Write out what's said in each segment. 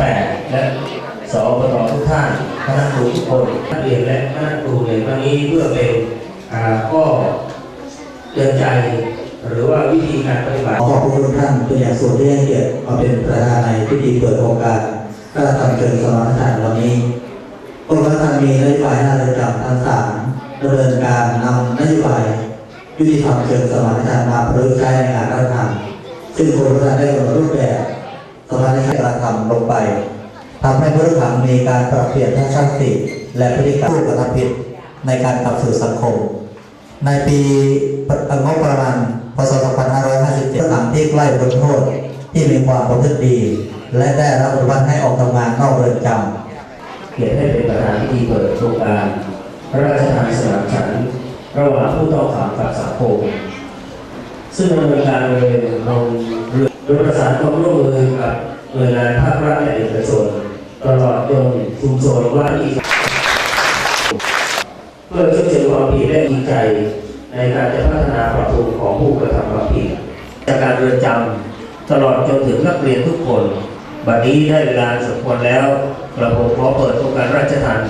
18และสอบตทุกท่านคณะครูทุกคนนักเรียนและคณะครูในวันนี้เพื่อเป็นอ่าข้อเตือนใจ หรือว่าวิธีการปฏิบัติขอขอบคุณทุกท่านเป็นอย่างสูงที่ให้เกียรติมาเป็นประธานในพิธีเปิดโครงการพระราชทานเชิญสมรทานวันนี้กรมราชทัณฑ์มีนโยบายหน้ารือนจำทั้งสามดำเนินการนำนโยบายยุติธรรมเชิงสมรทานมาประยุกต์ใช้ในงานราชทานซึ่งกรมราชทัณฑ์ได้กำหนดรูปแบบ ระทำลงไปทำให้ผู้ต้องขังมีการปรับเปลี่ยนทัศนคติและพฤติกรรมผู้กระทำผิดในการกลับสู่สังคม ในปีงบประมาณพศ 2557หลังที่ใกล้พ้นโทษที่มีความประพฤติดี และได้รับอนุญาตให้ออกทำงานนอกเรือนจำเกียรติให้เป็นประธานพิธีเปิดโครงการพระราชทานสนามฉันระหว่างผู้ต้องขังกับสังคมซึ่งดำเนินการโดยลงเรือโดยประสานความร่วมมือกับ หน่วยงานภาครัฐและเอกชนตลอดจนชุมชนว่าที่เพื่อช่วยเชื่อความผิดและดีใจ ในการจะพัฒนาปรับปรุงของผู้กระทำความผิดจากการเรือนจำตลอดจนถึงนักเรียนทุกคน บัดนี้ได้เวลาสมควรแล้วกระผมขอเปิดโครงการราชทาน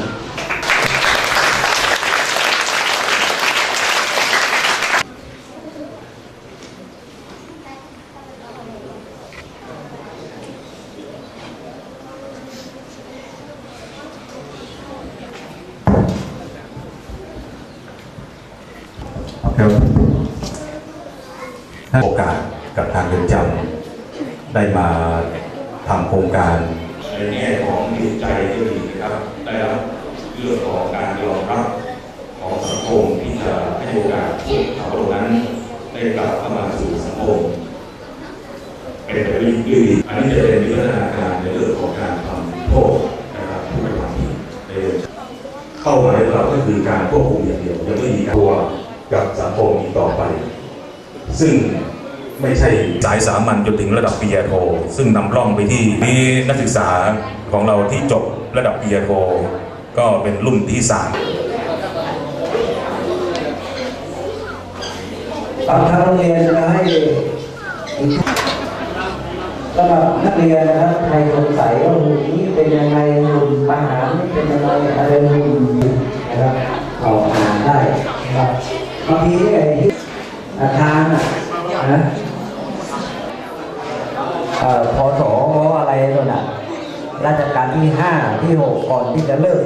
ครับโอกาสกับทางเรือนจำได้มาทำโครงการในแง่ของจิตใจก็ดีนะครับได้รับเรื่องของการยอมรับของสังคมที่จะให้โอกาสพวกเขาเหล่านั้นได้กลับเข้ามาสู่สังคมเป็นไปด้วยดีอันนี้จะเป็นวิวัฒนาการในเรื่องของการทำโทษนะครับผู้กระทำผิดในเรือนจำเข้ามาในเราก็คือการควบคุมอย่างเดียวยังไม่มีการตัว กับสังคมอีกต่อไป ซึ่งไม่ใช่สายสามัญจนถึงระดับปริญญาโท ซึ่งนำร่องไปที่นี่นักศึกษาของเราที่จบระดับปริญญาโท ก็เป็นรุ่นที่สามำบางโรงเรียนจะให้สำหรับนักเรียนนะครับใครสงสัยว่าหุ่นนี้เป็นยังไงหุ่นอาหารนี่เป็นยังไงอะไรหุ่น อาคารน่ะนะเอ่อพศอะไรตัวน่ะ ราชการที่ห้าที่หกก่อนที่จะเริ่ม